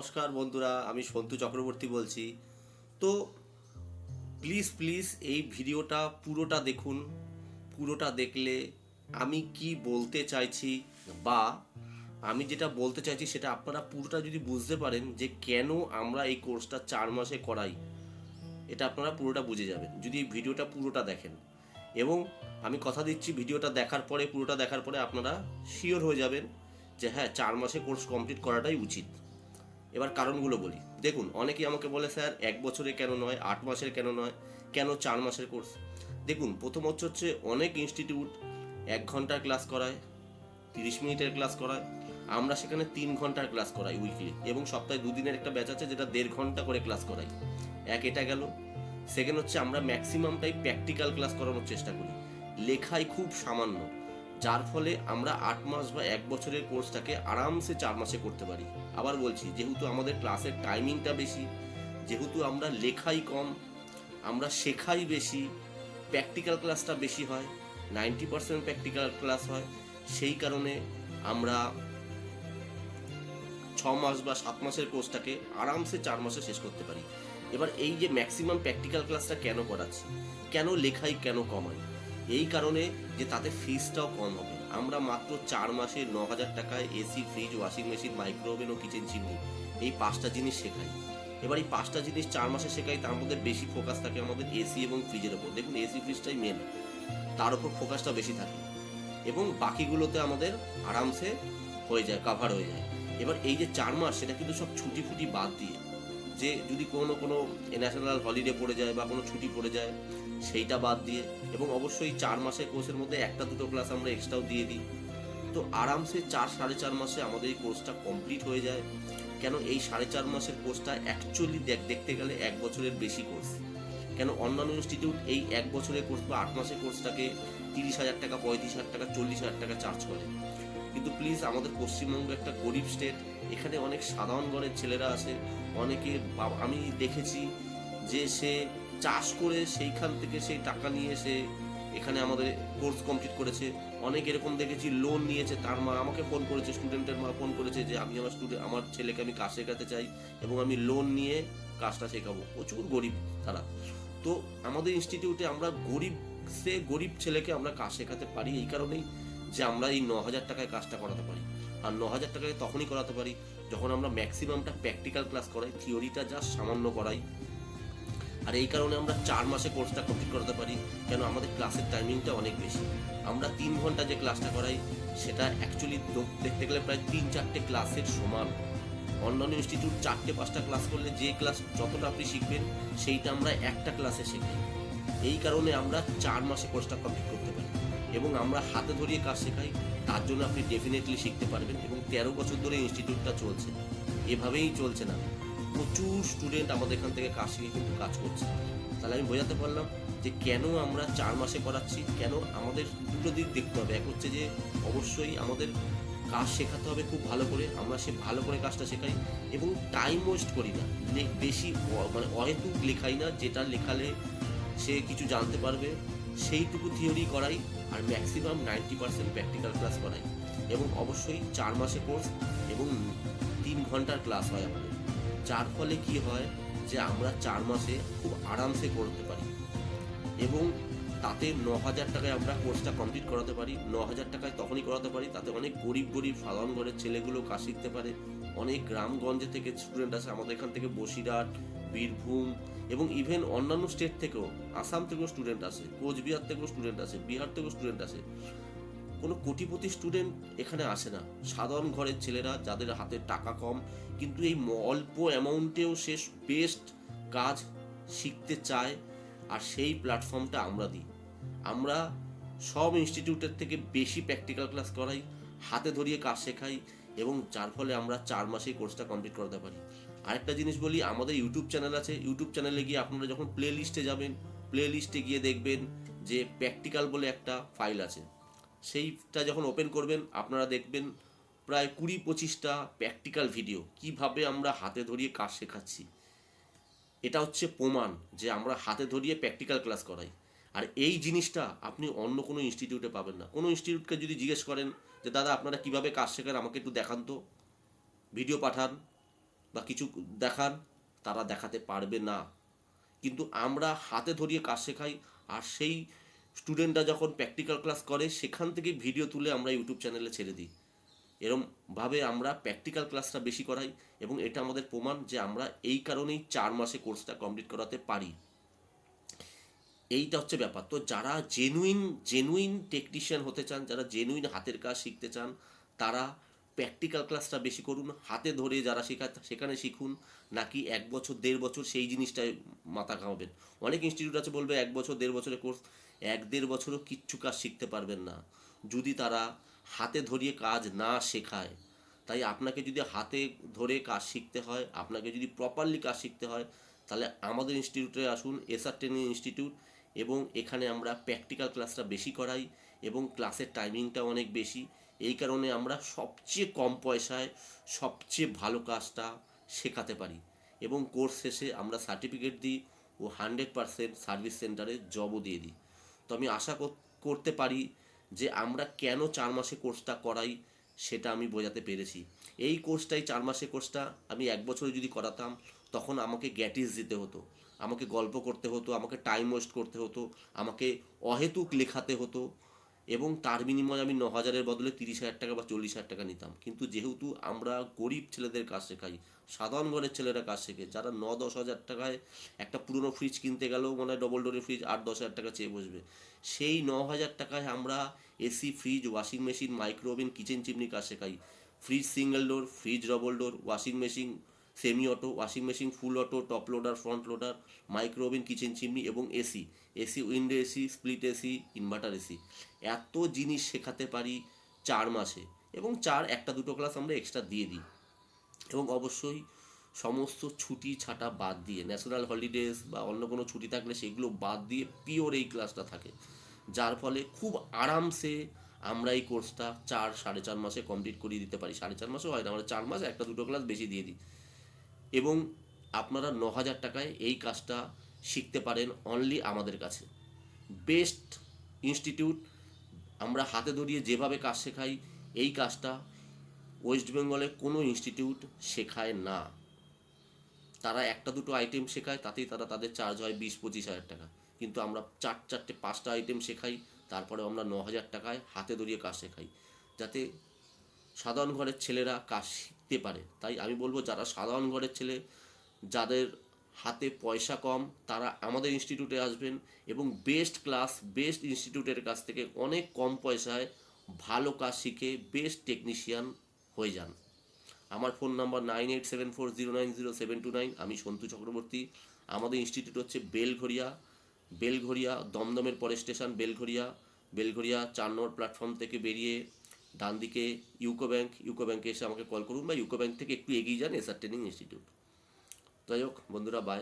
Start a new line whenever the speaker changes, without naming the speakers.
নমস্কার বন্ধুরা, আমি সন্তু চক্রবর্তী বলছি। তো প্লিজ প্লিজ এই ভিডিওটা পুরোটা দেখুন, পুরোটা দেখলে আমি কি বলতে চাইছি বা আমি যেটা বলতে চাইছি সেটা আপনারা পুরোটা যদি বুঝতে পারেন যে কেন আমরা এই কোর্সটা চার মাসে করাই, এটা আপনারা পুরোটা বুঝে যাবেন, যদি এই ভিডিওটা পুরোটা দেখেন। এবং আমি কথা দিচ্ছি ভিডিওটা দেখার পরে, পুরোটা দেখার পরে আপনারা শিওর হয়ে যাবেন যে হ্যাঁ চার মাসে কোর্স কমপ্লিট করাটাই উচিত। এবার কারণগুলো বলি। দেখুন, অনেকেই আমাকে বলে, স্যার, এক বছরে কেন নয়? আট মাসের কেন নয়? কেন চার মাসের কোর্স? দেখুন, প্রথম হচ্ছে হচ্ছে অনেক ইনস্টিটিউট এক ঘণ্টার ক্লাস করায়, তিরিশ মিনিটের ক্লাস করায়। আমরা সেখানে তিন ঘণ্টার ক্লাস করাই উইকলি এবং সপ্তাহে দুদিনের একটা ব্যাচ আছে যেটা দেড় ঘণ্টা করে ক্লাস করাই। এক এটা গেল। সেকেন্ড হচ্ছে আমরা ম্যাক্সিমামটাই প্র্যাকটিক্যাল ক্লাস করানোর চেষ্টা করি। লেখাই খুব সামান্য, যার ফলে আমরা আট মাস বা এক বছরের কোর্সটাকে আরামসে চার মাসে করতে পারি। আবার বলছি, যেহেতু আমাদের ক্লাসের টাইমিংটা বেশি, যেহেতু আমরা লেখাই কম, আমরা শেখাই বেশি প্র্যাকটিক্যাল ক্লাসটা বেশি হয় নাইনটি পার্সেন্ট প্র্যাকটিক্যাল ক্লাস হয়, সেই কারণে আমরা ছ মাস বা সাত মাসের কোর্সটাকে আরামসে চার মাসে শেষ করতে পারি। এবার এই যে ম্যাক্সিমাম প্র্যাকটিক্যাল ক্লাসটা কেন করাচ্ছি? কেন লেখাই কেন কমাই? এই কারণে যে তাতে ফিসটাও কম হবে। আমরা মাত্র চার মাসে ন হাজার টাকায় AC, fridge, washing machine, micro oven ও কিচেন চিমনি এই পাঁচটা জিনিস শেখাই। এবার এই পাঁচটা জিনিস চার মাসে শেখাই, তার মধ্যে বেশি ফোকাস থাকে আমাদের এসি এবং ফ্রিজের ওপর। দেখুন, এসি, ফ্রিজটাই মেন তার উপর ফোকাসটা বেশি থাকে। এবং বাকিগুলোতে আমাদের আরামসে হয়ে যায় কাভার হয়ে যায়। এবার এই যে চার মাস, সেটা কিন্তু সব ছুটি ফুটি বাদ দিয়ে যে যদি কোনো কোনো ন্যাশনাল হলিডে পড়ে যায় বা কোনো ছুটি পড়ে যায়, সেইটা বাদ দিয়ে এবং অবশ্যই চার মাসের কোর্সের মধ্যে একটা দুটো ক্লাস আমরা এক্সট্রাও দিয়ে দিই। তো আরামসে চার সাড়ে চার মাসে আমাদের এই কোর্সটা কমপ্লিট হয়ে যায়। কেন এই সাড়ে চার মাসের কোর্সটা অ্যাকচুয়ালি দেখতে গেলে এক বছরের বেশি কোর্স কেন অন্যান্য ইনস্টিটিউট এই এক বছরের কোর্স বা আট মাসের কোর্সটাকে তিরিশ হাজার টাকা, পঁয়ত্রিশ হাজার টাকা, চল্লিশ হাজার টাকা চার্জ করে। কিন্তু প্লিজ আমাদের পশ্চিমবঙ্গ একটা গরিব স্টেট এখানে অনেক সাধারণ ঘরের ছেলেরা আছে অনেকে আমি দেখেছি যে সে চাষ করে সেইখান থেকে সেই টাকা নিয়ে সে এখানে আমাদের কোর্স কমপ্লিট করেছে। অনেক এরকম দেখেছি লোন নিয়েছে। তার মা আমাকে ফোন করেছে স্টুডেন্টের মা ফোন করেছে যে, আমি আমার স্টুডেন্ট আমার ছেলেকে আমি কাজ শেখাতে চাই এবং আমি লোন নিয়ে কাজটা শেখাবো। প্রচুর গরিব তারা। তো আমাদের ইনস্টিটিউটে আমরা গরিব, সে গরিব ছেলেকে আমরা কাজ শেখাতে পারি এই কারণেই যে আমরা এই ন হাজার টাকায় কাজটা করাতে পারি। আর ন হাজার টাকায় তখনই করাতে পারি যখন আমরা ম্যাক্সিমামটা প্র্যাকটিক্যাল ক্লাস করাই থিওরিটা জাস্ট সামান্য করাই, আর এই কারণে আমরা চার মাসে কোর্সটা কমপ্লিট করাতে পারি, কেন আমাদের ক্লাসের টাইমিংটা অনেক বেশি। আমরা তিন ঘণ্টা যে ক্লাসটা করাই, সেটা অ্যাকচুয়ালি দেখতে গেলে প্রায় তিন চারটে ক্লাসের সমান। অন্যান্য ইনস্টিটিউট চারটে, পাঁচটা ক্লাস করলে যে ক্লাস যতটা আপনি শিখবেন, সেইটা আমরা একটা ক্লাসে শিখি। এই কারণে আমরা চার মাসে কোর্সটা কমপ্লিট করতে পারি। এবং আমরা হাতে ধরিয়ে কাজ শেখাই, তার জন্য আপনি ডেফিনেটলি শিখতে পারবেন এবং তেরো বছর ধরে ইনস্টিটিউটটা চলছে। এভাবেই চলছে না। প্রচুর স্টুডেন্ট আমাদের এখান থেকে কাজ শিখে কিন্তু কাজ করছে। তাহলে আমি বোঝাতে পারলাম যে কেন আমরা চার মাসে করাচ্ছি কেন আমাদের দুটো দিক দেখতে হবে। এক হচ্ছে যে অবশ্যই আমাদের কাজ শেখাতে হবে খুব ভালো করে, আমরা সে ভালো করে কাজটা শেখাই এবং টাইম ওয়েস্ট করি না। বেশি মানে অহেতুক লেখাই না, যেটা লেখালে সে কিছু জানতে পারবে সেইটুকু থিওরি করাই আর maximum ninety percent practical class করাই। এবং অবশ্যই চার মাসে কোর্স এবং তিন ঘণ্টার ক্লাস হয় আমাদের। যার ফলে কি হয় যে আমরা চার মাসে খুব আরামসে করতে পারি। এবং তাতে ন হাজার টাকায় আমরা কোর্সটা কমপ্লিট করাতে পারি। ন হাজার টাকায় তখনই করাতে পারি, তাতে অনেক গরিব গরিব সাধারণ ঘরের ছেলেগুলো কাজ শিখতে পারে। অনেক গ্রামগঞ্জে থেকে স্টুডেন্ট আসে, আমাদের এখান থেকে বসিরহাট, বীরভূম এবং ইভেন অন্যান্য স্টেট থেকেও, আসাম থেকেও স্টুডেন্ট আসে, কোচবিহার থেকেও স্টুডেন্ট আসে, বিহার থেকেও স্টুডেন্ট আসে। কোনো কোটিপতি স্টুডেন্ট এখানে আসে না। সাধারণ ঘরের ছেলেরা যাদের হাতে টাকা কম, কিন্তু এই অল্প অ্যামাউন্টেও সে বেস্ট কাজ শিখতে চায়, আর সেই প্ল্যাটফর্মটা আমরা দিই। আমরা সব ইনস্টিটিউটের থেকে বেশি প্র্যাকটিক্যাল ক্লাস করাই, হাতে ধরিয়ে কাজ শেখাই, এবং যার ফলে আমরা চার মাসেই কোর্সটা কমপ্লিট করতে পারি। আরেকটা জিনিস বলি, আমাদের ইউটিউব চ্যানেল আছে। ইউটিউব চ্যানেলে গিয়ে আপনারা যখন প্লে লিস্টে যাবেন প্লে লিস্টে গিয়ে দেখবেন যে প্র্যাকটিক্যাল বলে একটা ফাইল আছে। সেইটা যখন ওপেন করবেন, আপনারা দেখবেন প্রায় কুড়ি পঁচিশটা প্র্যাকটিক্যাল ভিডিও কীভাবে আমরা হাতে ধরিয়ে কাজ শেখাচ্ছি। এটা হচ্ছে প্রমাণ যে আমরা হাতে ধরিয়ে প্র্যাকটিক্যাল ক্লাস করাই। আর এই জিনিসটা আপনি অন্য কোনো ইনস্টিটিউটে পাবেন না। কোনো ইনস্টিটিউটকে যদি জিজ্ঞেস করেন যে, দাদা, আপনারা কীভাবে কাজ শেখান? আমাকে একটু দেখান তো। ভিডিও পাঠান। বা কিছু দেখান তারা দেখাতে পারবে না। কিন্তু আমরা হাতে ধরিয়ে কাজ শেখাই, আর সেই স্টুডেন্টরা যখন প্র্যাকটিক্যাল ক্লাস করে, সেখান থেকে ভিডিও তুলে আমরা ইউটিউব চ্যানেলে ছেড়ে দিই। এরমভাবে আমরা প্র্যাকটিক্যাল ক্লাসটা বেশি করাই, এবং এটা আমাদের প্রমাণ যে আমরা এই কারণেই চার মাসে কোর্সটা কমপ্লিট করাতে পারি। এইটা হচ্ছে ব্যাপার। তো যারা জেনুইন জেনুইন টেকনিশিয়ান হতে চান, যারা জেনুইন হাতের কাজ শিখতে চান, তারা প্র্যাকটিক্যাল ক্লাসটা বেশি করুন, হাতে ধরে যারা শেখায় সেখানে শিখুন, নাকি এক বছর, দেড় বছর সেই জিনিসটায় মাথা ঘামাবেন। অনেক ইনস্টিটিউট আছে বলবে, এক বছর, দেড় বছরের কোর্স এক দেড় বছরও কিচ্ছু কাজ শিখতে পারবেন না। যদি তারা হাতে ধরিয়ে কাজ না শেখায়, তাই আপনাকে যদি হাতে ধরে কাজ শিখতে হয়, আপনাকে যদি প্রপারলি কাজ শিখতে হয়, তাহলে আমাদের ইনস্টিটিউটে আসুন এসআর ট্রেনিং ইনস্টিটিউট এবং এখানে আমরা প্র্যাকটিক্যাল ক্লাসটা বেশি করাই, এবং ক্লাসের টাইমিংটা অনেক বেশি এই কারণে আমরা সবচেয়ে কম পয়সায় সবচেয়ে ভালো কাজটা শেখাতে পারি। এবং কোর্স শেষে আমরা সার্টিফিকেট দিই ও হান্ড্রেড পারসেন্ট সার্ভিস সেন্টারে জবও দিয়ে দিই। তো আমি আশা করতে পারি যে আমরা কেন চার মাসে কোর্সটা করাই সেটা আমি বোঝাতে পেরেছি। এই কোর্সটাই চার মাসে কোর্সটা আমি এক বছরে যদি করাতাম তখন আমাকে গ্যাটিস দিতে হতো। আমাকে গল্প করতে হতো, আমাকে টাইম ওয়েস্ট করতে হতো, আমাকে অহেতুক লেখাতে হতো। এবং তার বিনিময়ে আমি ন হাজারের বদলে তিরিশ হাজার টাকা বা চল্লিশ হাজার টাকা নিতাম। কিন্তু যেহেতু আমরা গরিব ছেলেদের কাজ শেখাই, সাধারণ ঘরের ছেলেরা কাজ শেখে, যারা ন দশ হাজার টাকায় একটা পুরনো ফ্রিজ কিনতে গেলেও মনে ডবল ডোরের ফ্রিজ আট দশ হাজার টাকা চেয়ে বসবে। সেই ন হাজার টাকায় আমরা AC fridge washing machine micro oven kitchen chimney কাজ শেখাই। Fridge single door fridge double door washing machine semi auto washing machine full auto top loader front loader micro oven kitchen chimney এবং AC AC window AC split AC inverter AC এত জিনিস শেখাতে পারি চার মাসে এবং চার, একটা দুটো ক্লাস আমরা এক্সট্রা দিয়ে দিই। এবং অবশ্যই সমস্ত ছুটি ছাটা বাদ দিয়ে ন্যাশনাল হলিডেজ বা অন্য কোনো ছুটি থাকলে সেগুলো বাদ দিয়ে পিওর এই ক্লাসটা থাকে। যার ফলে খুব আরামসে আমরা এই কোর্সটা চার, সাড়ে চার মাসে কমপ্লিট করিয়ে দিতে পারি। সাড়ে চার মাসও হয় না, আমরা চার মাস একটা দুটো ক্লাস বেশি দিয়ে দিই। এবং আপনারা ন হাজার টাকায় এই কাজটা শিখতে পারেন অনলি আমাদের কাছে। বেস্ট ইনস্টিটিউট আমরা হাতে ধরিয়ে যেভাবে কাজ শেখাই, এই কাজটা ওয়েস্ট বেঙ্গলে কোনো ইনস্টিটিউট শেখায় না। তারা একটা দুটো আইটেম শেখায়, তাতেই তারা তাদের চার্জ হয় বিশ, পঁচিশ হাজার টাকা। কিন্তু আমরা চার, চারটে, পাঁচটা আইটেম শেখাই তারপরে আমরা ন হাজার টাকায় হাতে ধরিয়ে কাজ শেখাই। যাতে সাধারণ ঘরের ছেলেরা কাজ শিখতে পারে। তাই আমি বলব যারা সাধারণ ঘরের ছেলে, যাদের হাতে পয়সা কম, তারা আমাদের ইনস্টিটিউটে আসবেন এবং বেস্ট ক্লাস বেস্ট ইনস্টিটিউটের কাছ থেকে অনেক কম পয়সায় ভালো কাজ শিখে বেস্ট টেকনিশিয়ান হয়ে যান। আমার phone number nine eight seven four zero nine zero seven two nine আমি সন্তু চক্রবর্তী। আমাদের ইনস্টিটিউট হচ্ছে বেলঘরিয়া বেলঘরিয়া দমদমের পরে স্টেশন বেলঘরিয়া বেলঘরিয়া চার নম্বর প্ল্যাটফর্ম থেকে বেরিয়ে ডান দিকে ইউকো ব্যাংক, ইউকো ব্যাংকে এসে আমাকে কল করুন বা ইউকো ব্যাংক থেকে একটু এগিয়ে যান এসআর ট্রেনিং ইনস্টিটিউট। যাই হোক, বন্ধুরা বাই